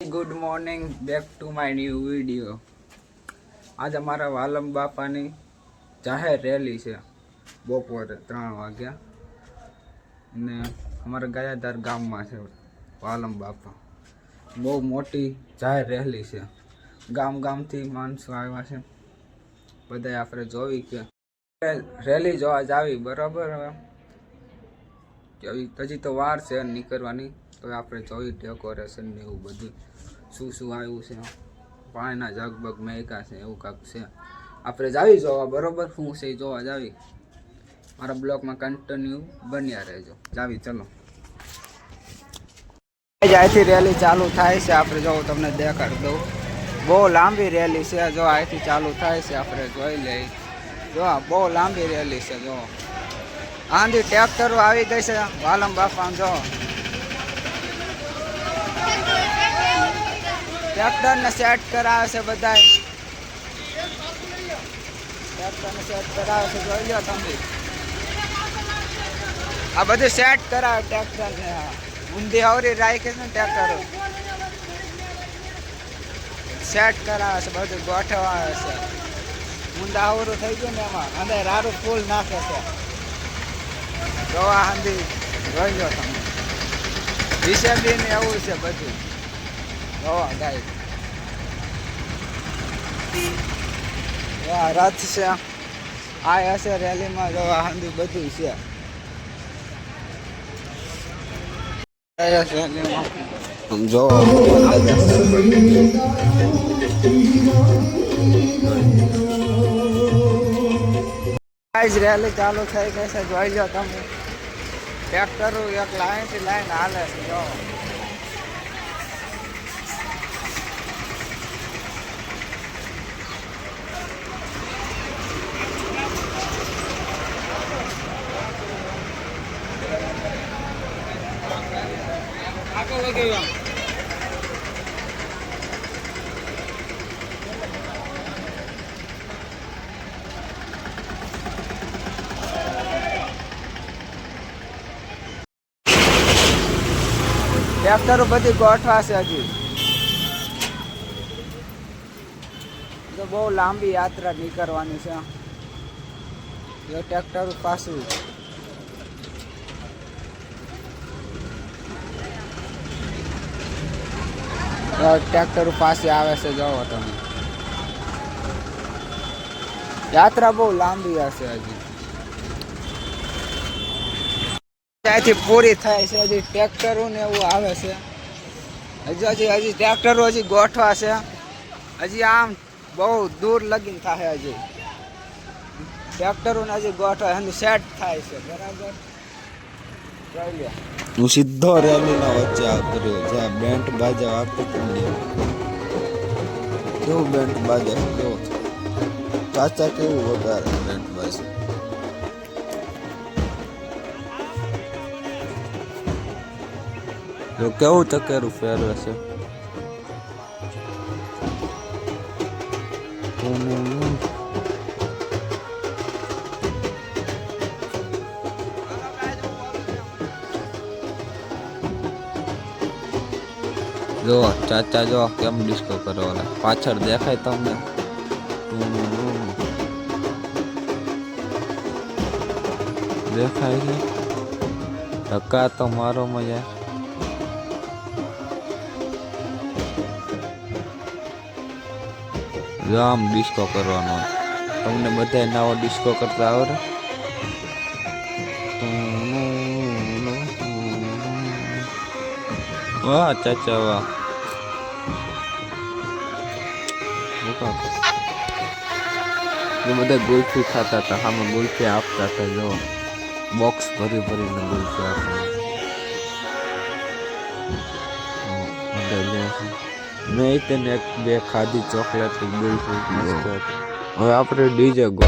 Good morning back to my new video આજે અમારા વાલમ બાપાની જાહેર રેલી છે, બપોરે ત્રણ વાગ્યા. ને અમારા ગાયાધાર ગામમાં છે વાલમ બાપા. બહુ મોટી જાહેર રેલી છે. ગામ ગામથી માણસો આવ્યા છે. બધાય આપણે જોવી કે રેલી જોવા જાવી, બરાબર? હવે હજી તો વાર છે નીકળવાની, તો આપણે જોઈ ડેકોરેશન ને એવું બધું. શું શું આવ્યું છે? પાણીના જગબગ મેકા છે, એવું કાંક છે. આપણે જાવી જોવા, બરોબર? શું છે જોવા જાવી મારા બ્લોગમાં કન્ટિન્યુ બન્યા રહેજો. જાવી ચલો. અહીંથી રેલી ચાલુ થાય છે. આપણે જો તમને દેખાડ દઉં. બહુ લાંબી રેલી છે. જો અહીંથી ચાલુ થાય છે, આપણે જોઈ લઈ જો બહુ લાંબી રેલી છે, જો. આંધી ટ્રેક્ટરો આવી ગઈ છે. વાલમ બાપા જો. ટ્રેક્ટર ને સેટ કરાવે છે બધા ટ્રેક્ટર ને સેટ કરાવે છે જોઈ લો તમે. આ બધું સેટ કરાવે ટ્રેક્ટર ને ઊંધી આવરી રાખે છે ને ટ્રેક્ટર સેટ કરાવે છે બધું ગોઠવાવે છે ઊંધા આવરું થઈ ગયું ને એમાં. અંદર રારું ફૂલ નાખે છે. જોવા હાંધી. જોઈ લો તમે. ડિસેમ્બરી ને એવું છે બધું. આ રથ છે. આ હશે રેલીમાં જોવા હાંધી બધું છે. ગાઈઝ રેલી ચાલુ થઈ ગઈ છે. જોઈ લો તમે. ટ્રેક્ટરો એક લાઈનથી લાઈન હાલે છે. જો. ટ્રેક્ટરો બધી ગોઠવા છે હજી. તો બહુ લાંબી યાત્રા નીકળવાની છે. એ ટ્રેક્ટર પાછું ટ્રેક્ટર પાસે આવે છે, જાઓ તમે. યાત્રા બહુ લાંબી હશે હજી. ત્યાંથી પૂરી થાય છે, હજી ટ્રેક્ટરો ને એવું આવે છે. હજી હજી હજી ટ્રેક્ટરો હજી ગોઠવા છે. હજી આમ બહુ દૂર લગીન થાય હજી. ટ્રેક્ટરો ને હજી ગોઠવા એનું સેટ થાય છે, બરાબર? લો હું સીધો રેલીના વચ્ચે કર્યો જ્યાં બેન્ટ બાજા આપતું હતું ને કેવું બેન્ટ બાજા? કેવો? ચાચા કેવું વગાડે બેન્ટ બાજા? જો કેવું ચકેરું ફેરવે છે. જો, ચાચા જો, કેમ ડિસ્કો કરો ઓલા? પાછળ દેખાય તમને? દેખાય છે? ધક્કા તો મારો મજા જો, આમ ડિસ્કો કરવાનો. તમને બધા નવો ડિસ્કો કરતા આવડે? વાહ ચાચા વાહ મૂકો. એ બધા ગુલ્ફી ખાતા હતા સામે ગુલ્ફી આપતા હતા જો બોક્સ ભરી ભરીને ગુલ્ફી આપતા હમ, બધા લે છે. મેં તેને એક બે ખાધી ચોકલેટ ગુલ્ફી મસ્ત હતી હવે આપણે ડીજે ગો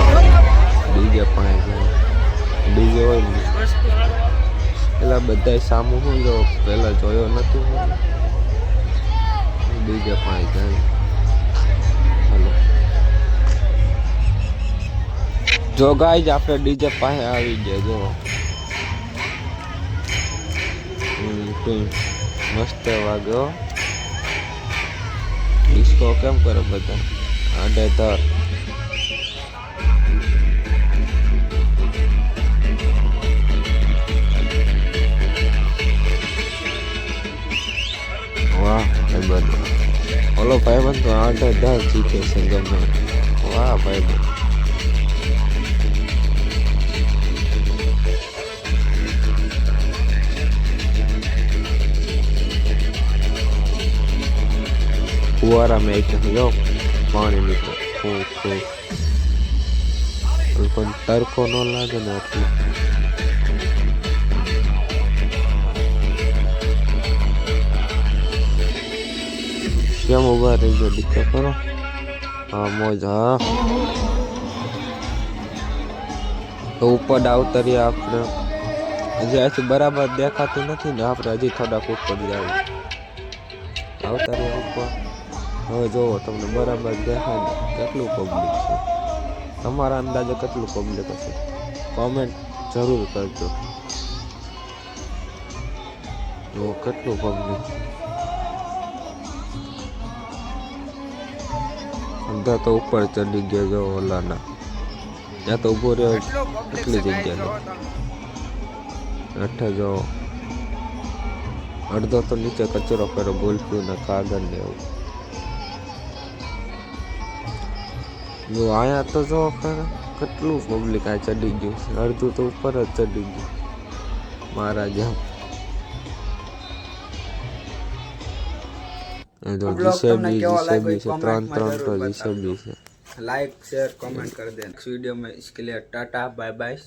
ડીજે પાસે ડીજે હોય ને પેલા બધા સામું હું જો પેલા જોયો નથી ડીજે પાસે જાય હલો. જો ગાય જ આપણે ડીજે પાસે આવી ગયા, જો. મસ્ત વાગ્યો ડિસ્કો કેમ કરો બધા? આડે ધર. ભાઈબંધ આઠ દસ તો આડે ધર શીખે છે ગમે. વાહ ભાઈ ફુવારામાં એક જો, પાણી નીકળે. ખૂબ ખૂબ પણ તરકો ન લાગે ને એટલે કેમ ઊભા રહી ગયો? દીકરો કરો હા, મોજ, હા. તો ઉપર આવતરીએ આપણે. હજી આથી બરાબર દેખાતું નથી ને આપણે હજી થોડાક ઉપર જાય આવતરીએ ઉપર. હવે જોવો, તમને બરાબર દેખાય ને. કેટલું પબ્લિક છે. તમારા અંદાજે કેટલું પબ્લિક હશે? કોમેન્ટ જરૂર કરજો. જો કેટલું પબ્લિક બધા તો ઉપર ચડી ગયા જો ઓલાના. ત્યાં તો ઊભો રહ્યો, એટલી જગ્યા અઠે જો. અડધો તો નીચે કચરો કર્યો બોલફ્યું ને કાગળ ને એવું. જો આયા તો જો કેટલું પબ્લિક આ ચડી ગયું અડધું તો ઉપર જ ચડી ગયું. મારા જેમ. જો ડિસેબલ ડિસેબલ છે ત્રણ ત્રણ તો ડિસેબલ છે. લાઈક શેર કમેન્ટ કરી દેના નેક્સ્ટ વિડિયો મેં ઇસકે લિયે ટાટા બાય બાય